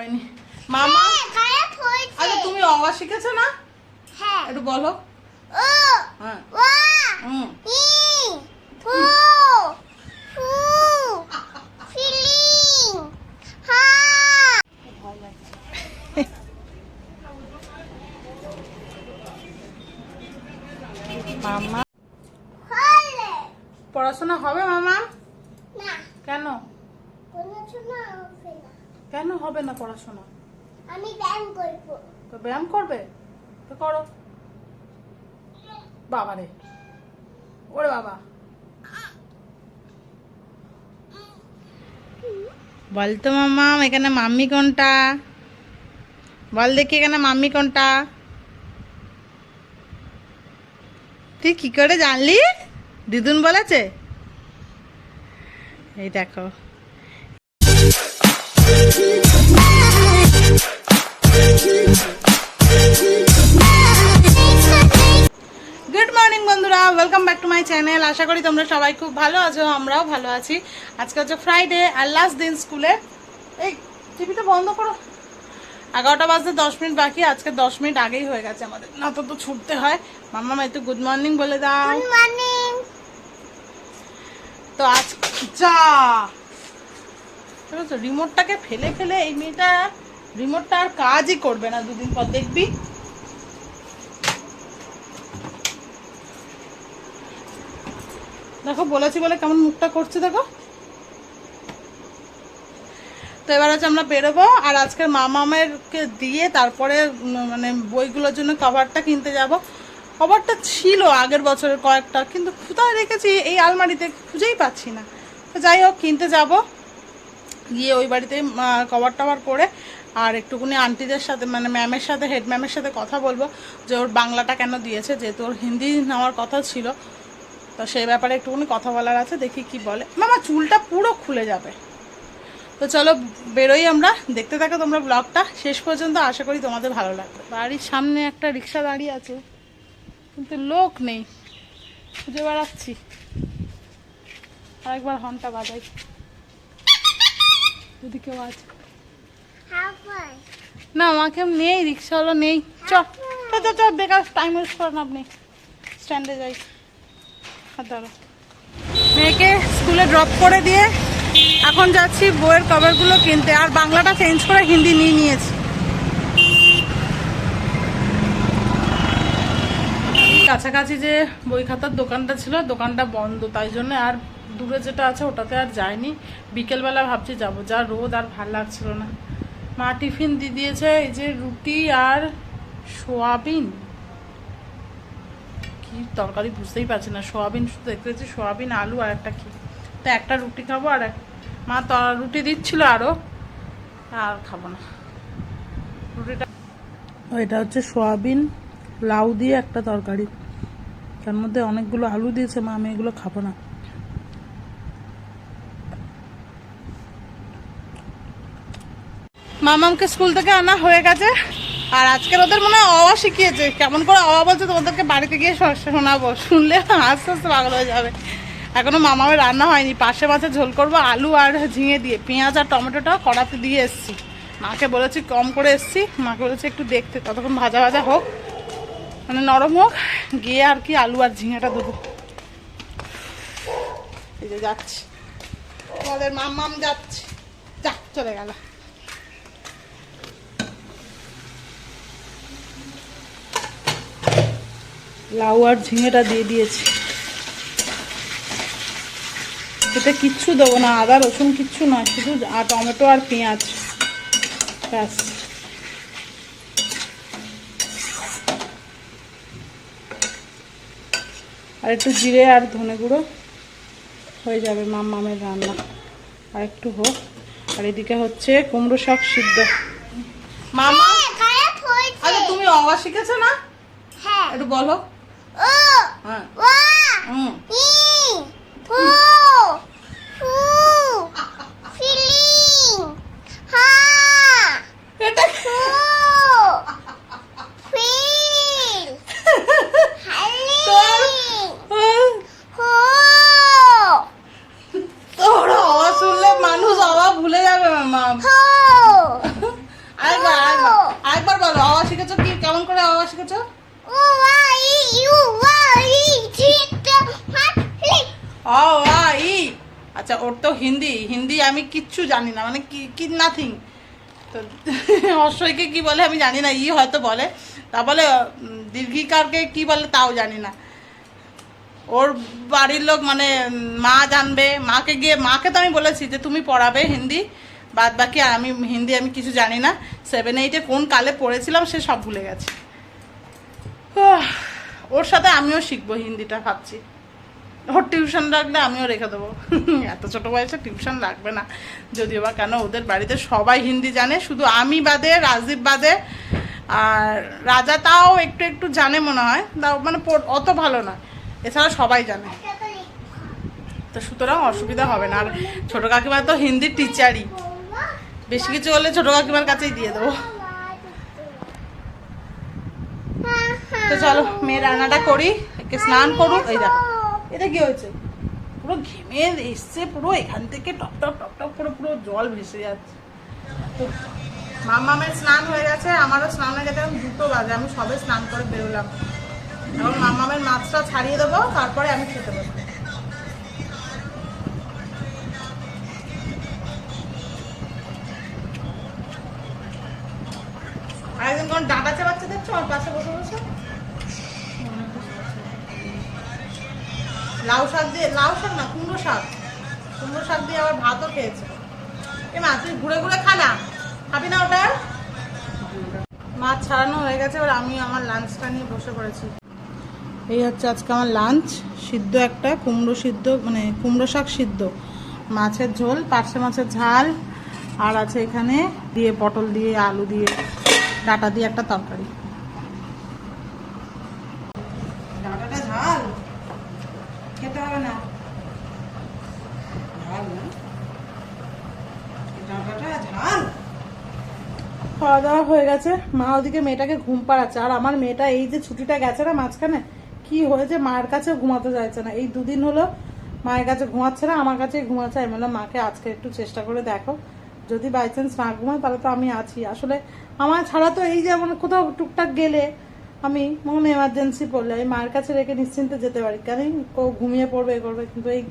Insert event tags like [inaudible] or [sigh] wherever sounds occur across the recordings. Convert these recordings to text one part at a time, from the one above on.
হয়নি। মামা? হয়েছে। আচ্ছা তুমি অঙ্গা শিখেছো না? হ্যাঁ। একটু বলো। হ্যাঁ। পড়াশোনা হবে মামা না কেন কোনো সময় হবে না কেন হবে না পড়াশোনা? আমি ব্যায়াম করব। তো ব্যায়াম করবে? তো করো। বাবা রে। ওরে বাবা। বল তো মামা এখানে মাম্মি কোনটা? বল দেখি এখানে মাম্মি কোনটা? তুই কি করে জানলি? দিদুন বলেছে? এই দেখো। গুড মর্নিং বন্ধুরা। Welcome back to my channel আশা করি তোমরা সবাই খুব ভালো আছো আমরাও ভালো আছি। আজকে হচ্ছে ফ্রাইডে আর লাস্ট দিন স্কুলে। এই টিভিটা বন্ধ করো। এগারোটা বাজতে দশ মিনিট বাকি আজকে দশ মিনিট আগেই হয়ে গেছে আমাদের। না তো তো ছুটতে হয়। মাম্মা একটু গুড মর্নিং বলে দাও। তো আজ যা। রিমোটটাকে ফেলে ফেলে এই মেয়েটা। রিমোটটা আর কাজই করবে না, দুদিন পর দেখবি। দেখো, বলেছি বলে কেমন মুখটা করছে, দেখো। তো এবার হচ্ছে আমরা বেরোবো, আর আজকের মামামেরকে দিয়ে তারপরে মানে বইগুলোর জন্য কভারটা কিনতে যাব। কভারটা ছিল আগের বছরের কয়েকটা, কিন্তু কোথায় রেখেছি? এই আলমারিতে খুঁজেই পাচ্ছি না। তো যাই হোক, কিনতে যাব। গিয়ে ওই বাড়িতে কভার টভার করে আর একটুকুনি আন্টিদের সাথে মানে ম্যামের সাথে হেড ম্যামের সাথে কথা বলব যে ওর বাংলাটা কেন দিয়েছে, যেহেতু ওর হিন্দি নেওয়ার কথা ছিল। তো সেই ব্যাপারে একটুখানি কথা বলার আছে, দেখি কি বলে। মামা, চুলটা পুরো খুলে যাবে। তো চলো, বেরোই আমরা। দেখতে থাকো তোমরা ব্লগটা শেষ পর্যন্ত আশা করি তোমাদের ভালো লাগবে। বাড়ির সামনে একটা রিক্সা দাঁড়িয়ে আছে। কিন্তু লোক নেই। খুঁজে বেড়াচ্ছি। আরেকবার হর্নটা বাজাই। যদি কেউ আছে। না আমাকে নেই রিক্সাওয়ালা নেই। চ চ চ বেকার টাইম ওয়েস্ট করেন আপনি। স্ট্যান্ডে যাই। আর ধরো মেয়েকে স্কুলে ড্রপ করে দিয়ে এখন যাচ্ছি বইয়ের কভারগুলো কিনতে। আর বাংলাটা চেঞ্জ করে হিন্দি নিয়ে নিয়েছি। কাছাকাছি যে বই খাতার দোকানটা ছিল দোকানটা বন্ধ। তাই জন্য আর দূরে যেটা আছে ওটাতে আর যায়নি বিকেলবেলা ভাবছি যাব। যা রোদ আর ভালো লাগছিল না। মা টিফিন দিয়ে দিয়েছে, এই যে রুটি আর সোয়াবিন। কি তরকারি বুঝতেই পারছি না, সোয়াবিন শুধু দেখতে পাচ্ছি সোয়াবিন, আলু আর একটা কি। তো একটা রুটি খাব আর এক মা রুটি দিচ্ছিল আরও আর খাব না। রুটিটা এটা হচ্ছে সোয়াবিন, লাউ দিয়ে একটা তরকারি। তার মধ্যে অনেকগুলো আলু দিয়েছে মা, আমি এগুলো খাব না। মামামকে স্কুল থেকে আনা হয়ে গেছে। আর আজকের ওদের মনে হয় অওয়া শিখিয়েছে। কেমন করে অওয়া বলছে তোমাদেরকে বাড়িতে গিয়ে শোনাবো। শুনলে আস্তে আস্তে পাগল হয়ে যাবে। এখনও মামামের রান্না হয়নি। পাশে মাছে ঝোল করব, আলু আর ঝিঙে দিয়ে, পেঁয়াজ আর টমেটোটা কড়াতে দিয়ে এসছি। মাকে বলেছি কম করে এসছি। মাকে বলেছি একটু দেখতে। ততক্ষণ ভাজা ভাজা হোক। মানে নরম হোক। গিয়ে আর কি আলু আর ঝিঙেটা দেবো। এই যে যাচ্ছি। তোমাদের মাম যাচ্ছে। যা, চলে গেল। লাউ আর ঝিঙেটা দিয়ে দিয়েছি। এতে কিচ্ছু দেবো না আদা রসুন কিচ্ছু নয় শুধু আর টমেটো আর পেঁয়াজ। ব্যাস। আর একটু জিরে আর ধনে গুঁড়ো হয়ে যাবে মাম মামের রান্না। আর একটু হোক। আর এদিকে হচ্ছে কুমড়ো শাক সিদ্ধ। মামা খারাপ হয়েছে আচ্ছা তুমি অবা শিখেছো না? হ্যাঁ। একটু বলো। ও হ্যাঁ ওয়া হুম ই ফু ফু ফিলিং হা এটা ফু ফিল হালিং হো তোর অবা শুনলে মানুষ অবা ভুলে যাবে মামা হো শিখেছো ও আই ইউ আই ঠিক হাত আচ্ছা ওর তো হিন্দি। হিন্দি আমি কিচ্ছু জানি না মানে কি কি নাথিং তো [laughs] অশ্বইকে কি বলে আমি জানি না, ই হয়তো বলে। তা বলে দীর্ঘিকারকে কি বলে তাও জানি না। ওর বাড়ির লোক মানে মা জানবে। মাকে গিয়ে, মাকে তো আমি বলেছি যে তুমি পড়াবে হিন্দি। বাদ বাকি আমি হিন্দি আমি কিছু জানি না। সেভেন এইটে কোন কালে পড়েছিলাম সে সব ভুলে গেছে। ওর সাথে আমিও শিখব হিন্দিটা, ভাবছি। ওর টিউশন রাখলে আমিও রেখে দেবো। এত ছোট বয়সে টিউশন লাগবে না। যদিও বা কেন, ওদের বাড়িতে সবাই হিন্দি জানে, শুধু আমি বাদে, রাজীব বাদে, আর রাজা তাও একটু একটু জানে মনে হয়। তাও মানে অত ভালো না। এছাড়া সবাই জানে। তো সুতরাং অসুবিধা হবে না। আর ছোটো কাকিমা তো হিন্দি টিচারই বেশি কিছু হলে ছোটো কাকিমার কাছেই দিয়ে দেবো। তো চলো মেয়ে রান্নাটা করি। একে স্নান করুক। এই দেখো। এটা কি হয়েছে? পুরো ঘেমে এসছে, পুরো এখান থেকে টপ টপ টপ টপ করে পুরো জল ভেসে যাচ্ছে। তো মামামের স্নান হয়ে গেছে, আমারও স্নান হয়ে গেছে এখন দুটো বাজে, আমি সবে স্নান করে বেরোলাম। এখন মামামের মাছটা ছাড়িয়ে দেবো, তারপরে আমি খেতে বসবো। লাউ শাক দিয়ে, লাউ শাক না, কুমড়ো শাক। কুমড়ো শাক দিয়ে আবার ভাতও খেয়েছে। এ মা, তুই ঘুরে ঘুরে খা না। খাবি না ওটা? মাছ ছাড়ানো হয়ে গেছে, এবার আমি আমার লাঞ্চটা নিয়ে বসে পড়েছি। এই হচ্ছে আজকে আমার লাঞ্চ সিদ্ধ একটা, কুমড়ো সিদ্ধ মানে কুমড়ো শাক সিদ্ধ। মাছের ঝোল, পার্শে মাছের ঝাল, আর আছে এখানে দিয়ে পটল দিয়ে, আলু দিয়ে, ডাটা দিয়ে একটা তরকারি ডাটাটা ঝাল খেতে হবে না ঝাল না ডাটাটা ঝাল খাওয়া দাওয়া হয়ে গেছে। মা ওদিকে মেয়েটাকে ঘুম পাড়াচ্ছে। আর আমার মেয়েটা এই যে ছুটিটা গেছে না মাঝখানে, কি হয়েছে মায়ের কাছে ঘুমাতে চাইছে না। এই দুদিন হলো মায়ের কাছে ঘুমাচ্ছে না, আমার কাছে ঘুমাচ্ছে। আমি বললাম, মাকে আজকে একটু চেষ্টা করে দেখো। যদি বাই চান্স না ঘুমায়, তাহলে তো আমি আছি। আসলে আমার ছাড়া তো এই যে যেমন কোথাও টুকটাক গেলে আমি মনে এমার্জেন্সি পড়লে আমি মায়ের কাছে রেখে নিশ্চিন্তে যেতে পারি। কেন ও ঘুমিয়ে পড়বে, এ করবে। কিন্তু এই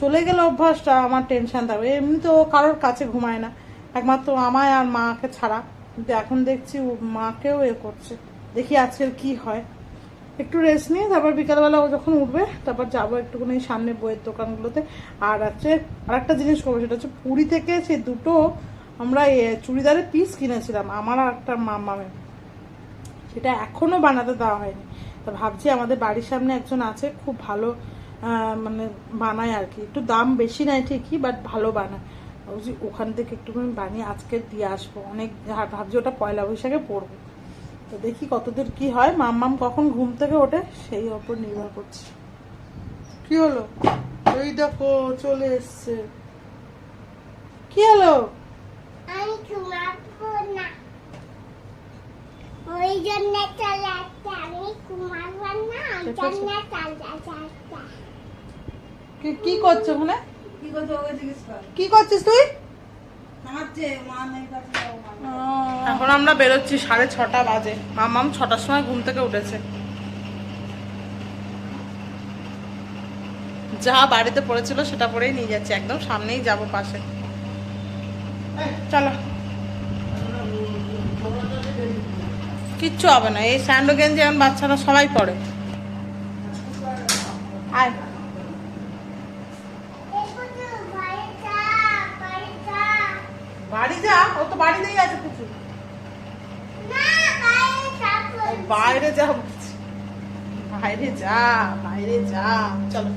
চলে গেলে অভ্যাসটা আমার টেনশন থাকবে। এমনি তো কারোর কাছে ঘুমায় না। একমাত্র আমায় আর মাকে ছাড়া। কিন্তু এখন দেখছি মাকেও এ করছে। দেখি আজকের কি হয়। একটু রেস্ট নিয়ে তারপর বিকালবেলা ও যখন উঠবে, তারপর যাব একটুখানি সামনে বইয়ের দোকানগুলোতে। আর হচ্ছে আর একটা জিনিস করব, সেটা হচ্ছে পুরী থেকে সে দুটো আমরা চুড়িদারের পিস কিনেছিলাম, আমার আর একটা মামামের। সেটা এখনও বানাতে দেওয়া হয়নি। তা ভাবছি আমাদের বাড়ির সামনে একজন আছে, খুব ভালো মানে বানায় আর কি। একটু দাম বেশি নেয় ঠিকই বাট ভালো বানায়। ভাবছি ওখান থেকে একটুখানি বানিয়ে আজকে দিয়ে আসব। অনেক ভাবছি ওটা পয়লা বৈশাখে পড়ব তো দেখি কতদূর কি হয়। মাম্মাম কখন ঘুম থেকে ওঠে সেই ওপর নির্ভর করছে। কি হলো? এই দেখো চলে এসছে। কি হলো? আমি ঘুমাবো না। ওই জন্য চলে আসছে। আমি ঘুমাবো না ওই জন্য চলে আসছে। কি- কি করছ ওখানে? কি করছিস তুই? এখন আমরা বেরোচ্ছি সাড়ে ছটা বাজে। মামাম ছটার সময় ঘুম থেকে উঠেছে। যা বাড়িতে পড়েছিল সেটা পরেই নিয়ে যাচ্ছি। একদম সামনেই যাব পাশে। চলো। কিচ্ছু হবে না। এই স্যান্ডো গেঞ্জি এখন বাচ্চারা সবাই পরে। আয়। বাড়ি যা ও তো বাড়িতেই আছে কিছু বাইরে যা বাইরে যা বাইরে যা চলো।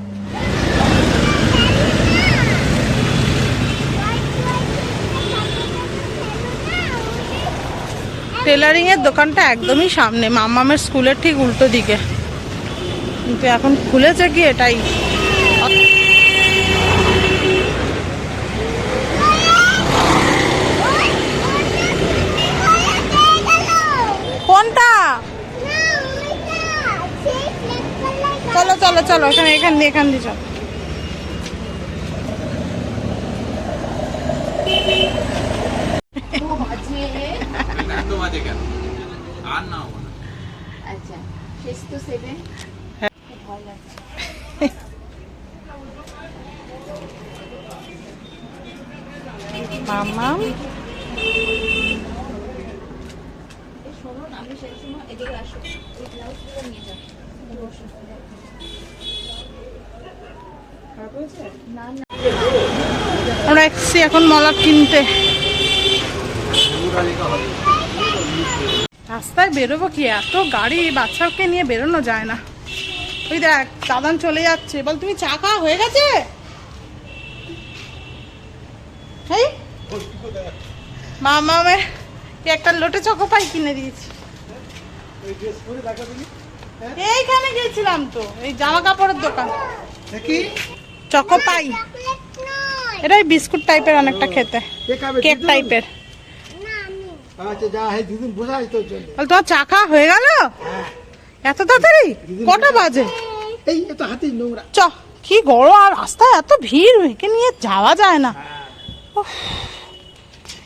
টেলারিং এর দোকানটা একদমই সামনে মামামের স্কুলের ঠিক উল্টো দিকে। কিন্তু এখন খুলেছে কি এটাই কোনটা চলো, এখানে, এখান দিয়ে এখান দিয়ে চলো। মামা? শোনো আমি সেই সময় এদিকে আসো। নিয়ে না আমরা এসছি এখন মলা কিনতে। রাস্তায় বেরোবো কি? এত গাড়ি বাচ্চাকে নিয়ে বেরোনো যায় না। ওই দেখ, দাদান চলে যাচ্ছে। বল, তুমি চা খাওয়া হয়ে গেছে? মামা আমার একটা লোটে চকো পাই কিনে দিয়েছি। এইখানে গেছিলাম তো, এই জামা কাপড়ের দোকান চকো পাই। এটা বিস্কুট টাইপের অনেকটা খেতে। কেক টাইপের না আমি আচ্ছা হয় তোমার চা খাওয়া হয়ে গেল? এত তাড়াতাড়ি? কটা বাজে? এই এত হাতি নোংরা। চ কি গরম আর রাস্তায় এত ভিড় একে নিয়ে যাওয়া যায় না। উফ।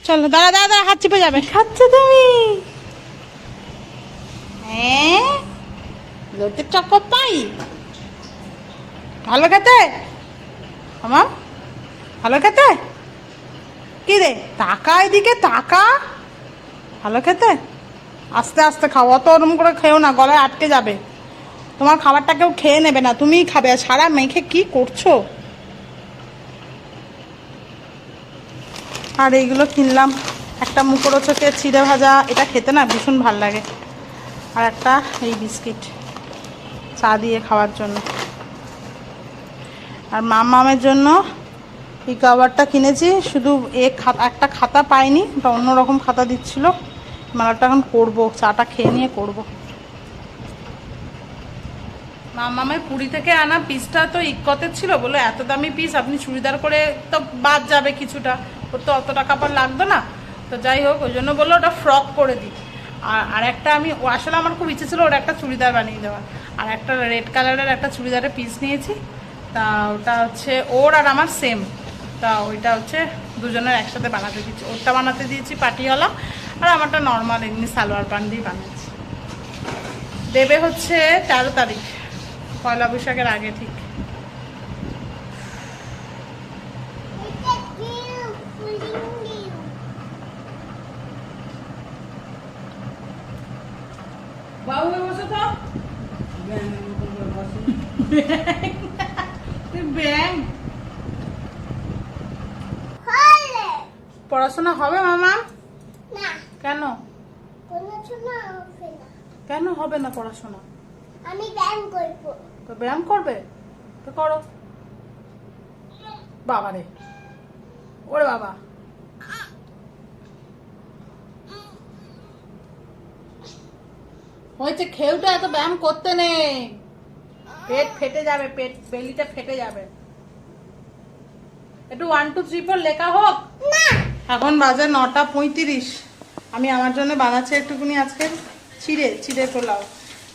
চলো দাঁড়া দাঁড়া দাঁড়া হাত চিপে যাবে। খাচ্ছে তুমি? হ্যাঁ? লোটের চক্কর পাই। ভালো খেতে? আমার ভালো খেতে? কি রে, টাকা এদিকে, টাকা? ভালো খেতে? আস্তে আস্তে খাও, অত ওরম করে খেও না, গলায় আটকে যাবে। তোমার খাবারটা কেউ খেয়ে নেবে না, তুমিই খাবে। আর সারা মেখে কি করছ? আর এইগুলো কিনলাম। একটা মুখরোচকে চিড়ে ভাজা, এটা খেতে না ভীষণ ভালো লাগে। আর একটা এই বিস্কিট চা দিয়ে খাওয়ার জন্য। আর মামামের জন্য এই কাবারটা কিনেছি। শুধু এ খাতা একটা খাতা পাইনি, ওটা অন্যরকম খাতা দিচ্ছিল। মালাটা এখন করব, চাটা খেয়ে নিয়ে করব। মামামের পুরী থেকে আনা পিসটা তো ইকতে ছিল বলে এত দামি পিস আপনি চুড়িদার করে তো বাদ যাবে কিছুটা। ওর তো অত টাকা পর লাগতো না। তো যাই হোক, ওই জন্য বলল ওটা ফ্রক করে দিই। আর আর একটা আমি আসলে আমার খুব ইচ্ছে ছিল ওর একটা চুড়িদার বানিয়ে দেওয়ার। আর একটা রেড কালারের একটা চুড়িদারের পিস নিয়েছি। তা ওটা হচ্ছে ওর আর আমার সেম তা ওইটা হচ্ছে দুজনের একসাথে বানাতে দিচ্ছি। ওরটা বানাতে দিয়েছি পাটিওয়ালা, আর আমারটা নর্মাল এমনি সালোয়ার পান দিয়ে বানাচ্ছি। দেবে হচ্ছে তেরো তারিখ, পয়লা বৈশাখের আগে ঠিক এটা দিও ফুলিং দিও বাবু বসে তো ব্যাং হলে পড়াশোনা হবে মামা? না। কেন? কোনো শোনা হবে না। কেন হবে না পড়াশোনা? আমি ব্যায়াম করব। তো ব্যায়াম করবে? তো করো। বাবা রে। ওরে বাবা। হয়েছে খেউটা এত ব্যায়াম করতে নেই। পেট ফেটে যাবে পেট বেলিটা ফেটে যাবে। একটু ওয়ান টু থ্রি ফোর লেখা হোক। না। এখন বাজে নটা পঁয়ত্রিশ। আমি আমার জন্য বানাচ্ছি একটুকুনি আজকে চিড়ে চিড়ে পোলাও।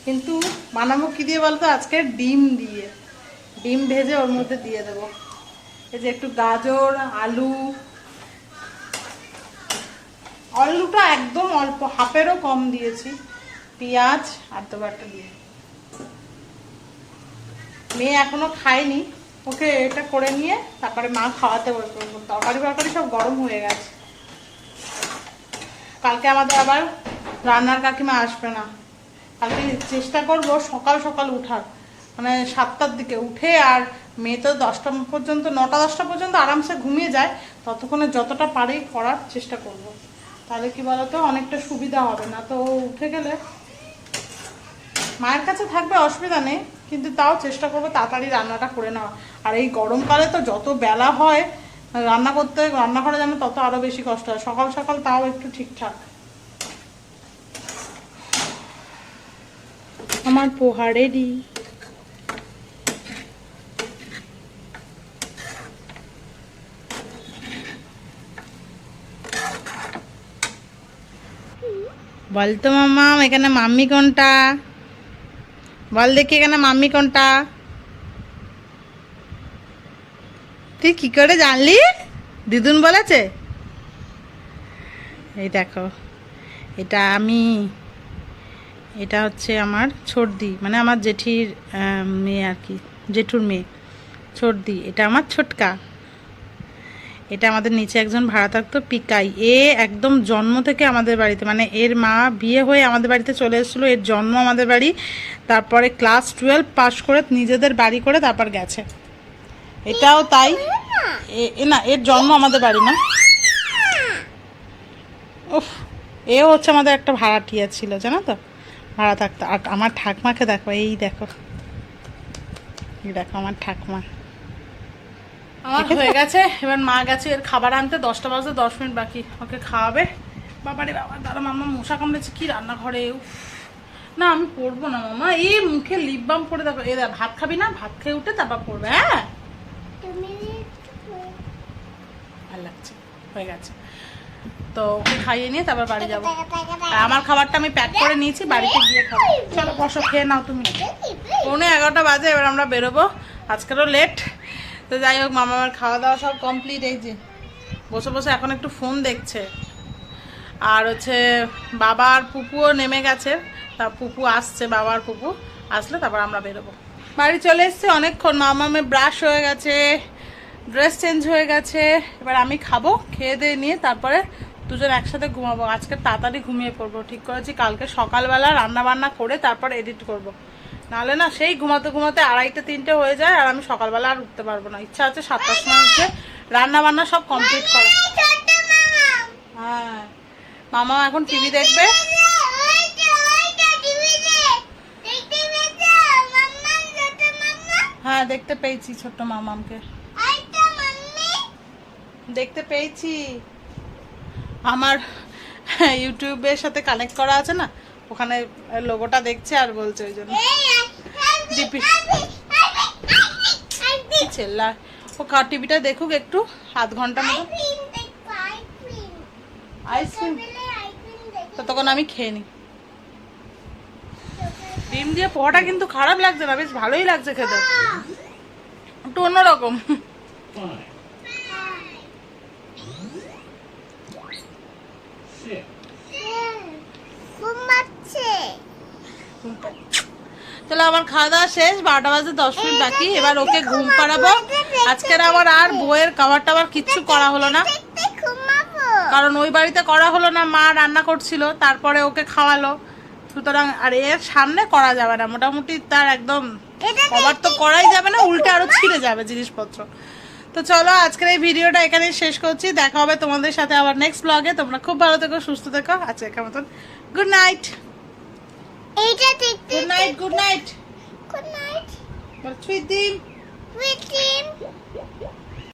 কিন্তু বানাবো কী দিয়ে বলতো? আজকে ডিম দিয়ে। ডিম ভেজে ওর মধ্যে দিয়ে দেবো। এই যে একটু গাজর, আলু। আলুটা একদম অল্প, হাফেরও কম দিয়েছি। পেঁয়াজ আর একটা দিয়ে। মেয়ে এখনও খায়নি। ওকে এটা করে নিয়ে তারপরে মা খাওয়াতে বসবো তরকারি ফরকারি সব গরম হয়ে গেছে। কালকে আমাদের আবার রান্নার কাকিমা আসবে না। কালকে চেষ্টা করব সকাল সকাল উঠার। মানে সাতটার দিকে উঠে আর মেয়ে তো দশটা পর্যন্ত, নটা দশটা পর্যন্ত আরামসে ঘুমিয়ে যায়। ততক্ষণে যতটা পারি করার চেষ্টা করব। তাহলে কি বলতো, অনেকটা সুবিধা হবে। না তো উঠে গেলে মায়ের কাছে থাকবে অসুবিধা নেই। কিন্তু তাও চেষ্টা করব তাড়াতাড়ি রান্নাটা করে নেওয়া আর এই গরমকালে তো যত বেলা হয়, রান্না করতে রান্না করা যেন তত আরও বেশি কষ্ট হয়। সকাল সকাল তাও একটু ঠিকঠাক। আমার পোহা রেডি বলতো মামা, এখানে মাম্মি কোনটা? বল দেখি এখানে মাম্মি কোনটা। তুই কি করে জানলি? দিদুন বলেছে? এই দেখো, এটা আমি, এটা হচ্ছে আমার ছর্দি মানে আমার জেঠির মেয়ে আর কি, জেঠুর মেয়ে। ছর্দি এটা আমার ছোটকা। এটা আমাদের নিচে একজন ভাড়া থাকতো পিকাই। এ একদম জন্ম থেকে আমাদের বাড়িতে মানে এর মা বিয়ে হয়ে আমাদের বাড়িতে চলে এসেছিল, এর জন্ম আমাদের বাড়ি। তারপরে ক্লাস টুয়েলভ পাশ করে নিজেদের বাড়ি করে তারপর গেছে। এটাও তাই। না, এর জন্ম আমাদের বাড়ি না। উফ এ হচ্ছে আমাদের একটা ভাড়াটিয়া ছিল, জানো তো? ভাড়া থাকতো আর আমার ঠাকমাকে দেখো, এই দেখো। দেখো আমার ঠাকমা। আমার হয়ে গেছে। এবার মা গেছে এর খাবার আনতে দশটা বাজতে দশ মিনিট বাকি। ওকে খাওয়াবে। বাবারে বাবা দাদা মামা মশা কামড়েছে কি রান্নাঘরে? না আমি পড়ব না মামা এই মুখে লিপ বাম পরে দেখো। এ ভাত খাবি না ভাত খেয়ে উঠে তারপর পড়বে হ্যাঁ? ভালো লাগছে হয়ে গেছে। তো ওকে খাইয়ে নিয়ে তারপর বাড়ি যাব। আমার খাবারটা আমি প্যাক করে নিয়েছি বাড়িতে গিয়ে খাব। চলো বসো খেয়ে নাও তুমি। পৌনে এগারোটা বাজে এবার আমরা বেরোবো। আজকেরও লেট তো যাই হোক, মামা আমার খাওয়া দাওয়া সব কমপ্লিট এই যে বসে বসে এখন একটু ফোন দেখছে। আর হচ্ছে বাবা আর পুপুও নেমে গেছে। তা পুপু আসছে, বাবা আর পুপু আসলে তারপর আমরা বেরোবো। বাড়ি চলে এসছে অনেকক্ষণ মামামে ব্রাশ হয়ে গেছে ড্রেস চেঞ্জ হয়ে গেছে। এবার আমি খাব, খেয়ে দিয়ে নিয়ে তারপরে দুজন একসাথে ঘুমাবো। আজকে তাড়াতাড়ি ঘুমিয়ে পড়ব, ঠিক করেছি, কালকে সকালবেলা রান্না বান্না করে তারপর এডিট করব। নাহলে না সেই ঘুমাতে ঘুমাতে আড়াইটে, তিনটে হয়ে যায় আর আমি সকালবেলা আর উঠতে পারব না। ইচ্ছা আছে সাতটার সময় উঠে রান্না বান্না সব কমপ্লিট করা হ্যাঁ। মামা এখন টিভি দেখবে? হ্যাঁ দেখতে পেয়েছি ছোট্ট মামামকে। দেখতে পেয়েছি। আমার ইউটিউবের সাথে কানেক্ট করা আছে না? ওখানে লোগোটা দেখছে আর বলছে ওই জন্য। দিপি চেল্লা ও টিভিটা দেখুক একটু আধ ঘণ্টা মতো। আইসক্রিম ততক্ষণ আমি খেয়ে নিই ডিম দিয়ে পোহাটা কিন্তু খারাপ লাগছে না বেশ ভালোই লাগছে খেতে। একটু অন্যরকম। তাহলে আমার খাওয়া দাওয়া শেষ, বারোটা বাজে দশ মিনিট বাকি, এবার ওকে ঘুম পাড়াবো। আজকের আবার আর বইয়ের খাবার টাবার কিচ্ছু করা হলো না। কারণ ওই বাড়িতে করা হলো না, মা রান্না করছিল, তারপরে ওকে খাওয়ালো। সুতরাং, আর এর সামনে করা যাবে না, মোটামুটি তার একদম কভার তো করাই যাবে না, উল্টে আরও ছিঁড়ে যাবে জিনিসপত্র। তো চলো, আজকের এই ভিডিওটা এখানেই শেষ করছি, দেখা হবে তোমাদের সাথে আবার নেক্সট ব্লগে তোমরা খুব ভালো থেকো, সুস্থ থেকো আজকে মতন গুড নাইট এইটা দেখতে good night good night good night sweet দিন উইথ